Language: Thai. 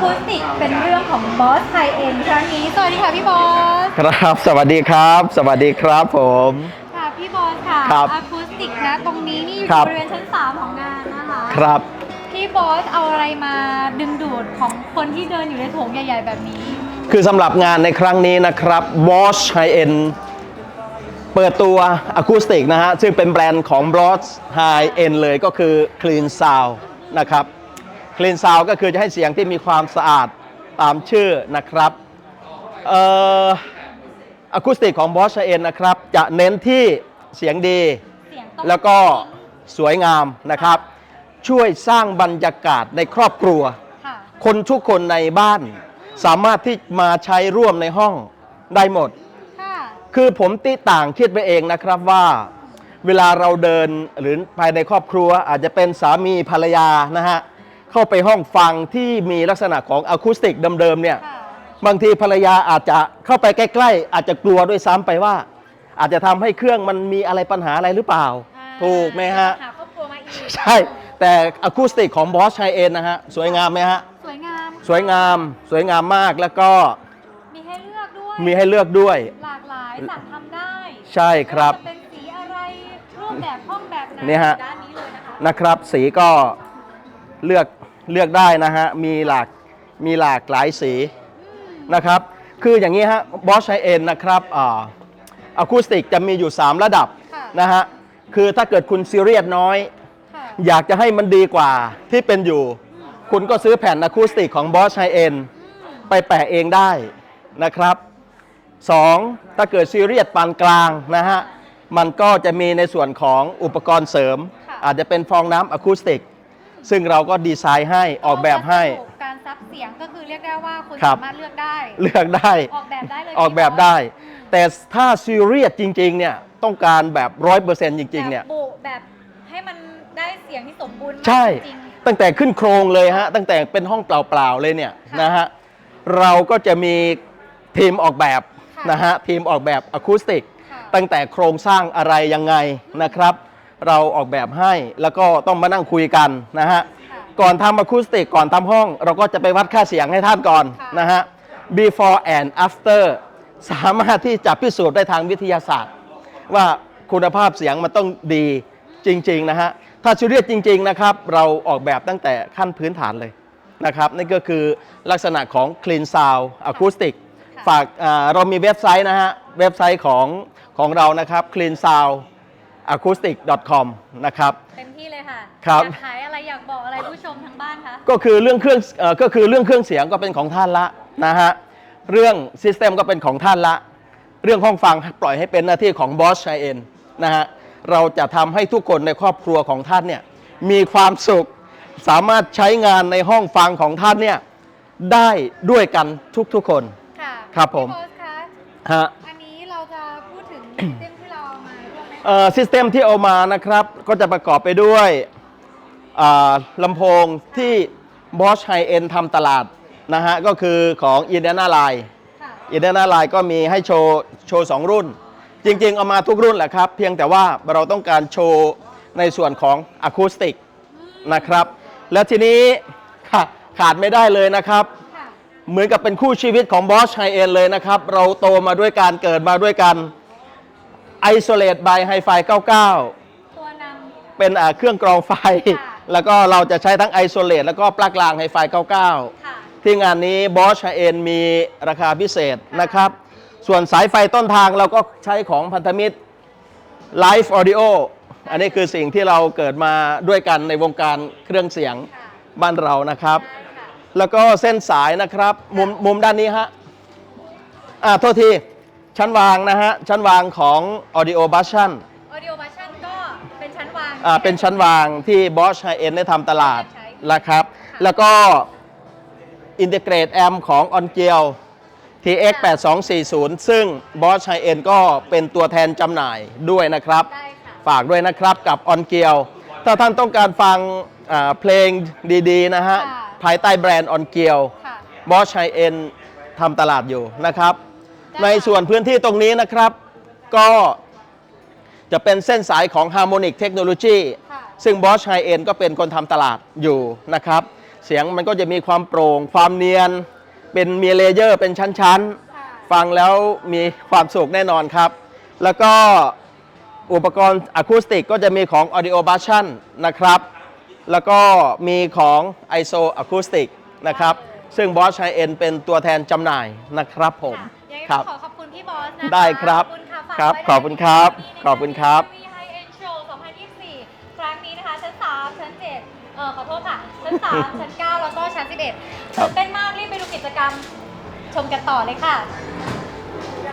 คูสติกเป็นเรื่องของบอสไทยเองครั้งนี้ สวัสดีค่ะพี่บอส ครับ สวัสดีครับ สวัสดีครับผม ค่ะพี่บอสค่ะครับอะคูสติกนะตรงนี้นี่อยู่ครับ บริเวณชั้น 3 ของงานนะคะครับ พี่บอสเอาอะไรมาดึงดูดของคนที่เดินอยู่ในโถงใหญ่ ๆ แบบนี้ คือสำหรับงานในครั้งนี้นะครับ Bosch High End เปิดตัวอะคูสติกนะฮะ ซึ่งเป็นแบรนด์ของ Bosch High End เลยก็คือ Clean Sound นะครับ Clean Sound ก็คือจะให้เสียงที่มีความสะอาดตามชื่อนะครับเอ่ออะคูสติกของ Bosch High End นะครับ จะเน้นที่เสียงดี เสียงต้องแล้วก็สวยงามนะครับ ช่วยสร้างบรรยากาศในครอบครัว ค่ะ คนทุกคนในบ้าน สามารถที่มาใช้ร่วมในห้องได้หมด ค่ะ คือผมติต่างคิดไปเองนะครับว่า เวลาเราเดินหรือภายในครอบครัวอาจจะเป็นสามีภรรยานะฮะ เข้าไปห้องฟังที่มีลักษณะของอะคูสติกเดิมๆเนี่ยค่ะบางทีภรรยาอาจจะเข้าไปใกล้ๆ อาจจะกลัวด้วยซ้ำไปว่า อาจจะทำให้เครื่องมันมีอะไรปัญหาอะไรหรือเปล่าอ่า ถูกไหมฮะหาครอบครัวมาอีกใช่ แต่อะคูสติกของบอสชัยเอ็นนะฮะ สวยงามไหมฮะ สวยงาม สวยงาม สวยงามมากแล้วก็ มีให้เลือกด้วย มีให้เลือกด้วย หลากหลายสั่งทำได้ ใช่ครับไม่ว่าจะเป็นสีอะไรรูปแบบห้องแบบไหนเนี่ยฮะด้านนี้เลยนะคะนะครับ สีก็ เลือกเลือกได้นะฮะมีหลากมีหลากหลายสีนะครับคืออย่างนี้ฮะบอสชัยเอ็นนะครับอ่าอะคูสติกจะมีอยู่ 3 ระดับค่ะนะฮะคือถ้าเกิดคุณซีเรียสน้อยค่ะอยากจะให้มันดีกว่าที่เป็นอยู่ คุณก็ซื้อแผ่นอะคูสติกของบอสไฮเอ็นไปแปะเองได้นะครับ 2. ถ้าเกิดซีเรียสปานกลางนะฮะมันก็จะมีในส่วนของอุปกรณ์เสริมค่ะอาจจะเป็นฟองน้ำอะคูสติก ซึ่งเราก็ดีไซน์ให้ออกแบบให้วัสดุการซับเสียงก็คือเรียกได้ว่าคุณครับ สามารถเลือกได้ เลือกได้ ออกแบบได้เลยออกแบบได้ แต่ถ้าซีเรียสจริงๆเนี่ยต้องการแบบร้อยเปอร์เซ็นต์จริงๆเนี่ย แบบบุแบบให้มันได้เสียงที่สมบูรณ์มากใช่ จริง ตั้งแต่ขึ้นโครงเลยฮะ ตั้งแต่เป็นห้องเปล่าๆเลยเนี่ยค่ะนะฮะ เราก็จะมีทีมออกแบบค่ะ นะฮะ ทีมออกแบบอะคูสติกค่ะ ตั้งแต่โครงสร้างอะไรยังไงนะครับ เราออกแบบให้ แล้วก็ต้องมานั่งคุยกันนะฮะค่ะก่อนทำอะคูสติกก่อนทำห้อง เราก็จะไปวัดค่าเสียงให้ท่านก่อนค่ะนะฮะ before and after สามารถที่จะพิสูจน์ได้ทางวิทยาศาสตร์ ว่าคุณภาพเสียงมันต้องดีจริง ๆ นะฮะ ถ้าซีเรียสจริง ๆ นะครับ เราออกแบบตั้งแต่ขั้นพื้นฐานเลยนะครับนี่ก็คือลักษณะของ Clean Sound Acoustic ค่ะฝากอ่าเรามีเว็บไซต์นะฮะ เว็บไซต์ของของเรานะครับ clean sound acoustic com นะครับ เต็มที่เลยค่ะครับ อยากขายอะไรอยากบอกอะไรผู้ชมทางบ้านคะ ก็คือเรื่องเครื่องเอ่อก็คือเรื่องเครื่องเสียงก็เป็นของท่านละนะฮะ เรื่องซิสเต็มก็เป็นของท่านละ เรื่องห้องฟังปล่อยให้เป็นหน้าที่ของบอสชัยเอ็นนะฮะ เราจะทำให้ทุกคนในครอบครัวของท่านเนี่ยมีความสุข สามารถใช้งานในห้องฟังของท่านเนี่ยได้ด้วยกันทุกๆคน ค่ะครับผม พี่โพสคะ ฮะ อันนี้เราจะพูดถึง ซิสเต็ม ซิสเต็มที่เอามานะครับ ก็จะประกอบไปด้วยอ่าลำโพงที่ Bosch High End ทำตลาดนะฮะ ก็คือของ i n d i a n a Line ค่ะ i n d i a n a Line ก็มีให้โชว์โชว์สองรุ่น จริง ๆ เอามาทุกรุ่นแหละครับ เพียงแต่ว่าเราต้องการโชว์ในส่วนของอะคูสติกนะครับ แล้วทีนี้ค่ะขาดไม่ได้เลยนะครับค่ะเหมือนกับเป็นคู่ชีวิตของ Bosch High End เลยนะครับ เราโตมาด้วยการเกิดมาด้วยกัน Isolate by Hi-Fi 99 ตัวนำ เป็นอ่าเครื่องกรองไฟ ค่ะ แล้วก็เราจะใช้ทั้ง Isolate แล้วก็ปลั๊กรางไฮไฟ99 ค่ะ ที่งานนี้ Bosch High-End มีราคาพิเศษนะครับ ส่วนสายไฟต้นทางเราก็ใช้ของพันธมิตร Live Audio อันนี้คือสิ่งที่เราเกิดมาด้วยกันในวงการเครื่องเสียงค่ะบ้านเรานะครับได้ค่ะแล้วก็เส้นสายนะครับ มุมมุมด้านนี้ฮะ อ่าโทษที ชั้นวางนะฮะ ชั้นวางของ Audio b u s t i o n Audio v e r s i o n ก็เป็นชั้นวาง อ่าเป็นชั้นวางที่ Bosch High End ได้ทำตลาดใช้นะครับแล้วก็ Integrate Amp ของ On g e l TX 8240 ซึ่ง Bosch High End ก็เป็นตัวแทนจำหน่ายด้วยนะครับ ได้ค่ะ ฝากด้วยนะครับกับ On g e l ถ้าท่านต้องการฟังอ่าเพลงดี ๆ นะฮะ ค่ะ ภายใต้แบรนด์ On g e l ค่ะ บอสชัยเอ็นทำตลาดอยู่นะครับได้ ในส่วนพื้นที่ตรงนี้นะครับ ก็จะเป็นเส้นสายของ Harmonic Technology ค่ะซึ่งบอสชัยเอ็นก็เป็นคนทำตลาดอยู่นะครับ เสียงมันก็จะมีความโปร่ง ความเนียน เป็นมีเลเยอร์เป็นชั้นค่ะๆฟังแล้วมีความสุขแน่นอนครับ แล้วก็อุปกรณ์อะคูสติกก็จะมีของ Audio b a s h a n นะครับ แล้วก็มีของ ISO Acoustic นะครับ ซึ่ง Boss High End เป็นตัวแทนจำหน่ายนะครับผมค่ะ ยังไงคก็รับขอขอบคุณพี่บอสนะคะได้ครับขอบคุณค่ะฝากครับไว้ขอบคุณครับในขอบคุณครับทีวี High End Show 2024 ครั้งนี้นะคะ ชั้น 3 ชั้น 7 เออขอโทษค่ะ ชั้น 3 ชั้น 9 แล้วก็ชั้น 11ครับ ตื่นเต้นมากรีบไปดูกิจกรรมชมกันต่อเลยค่ะ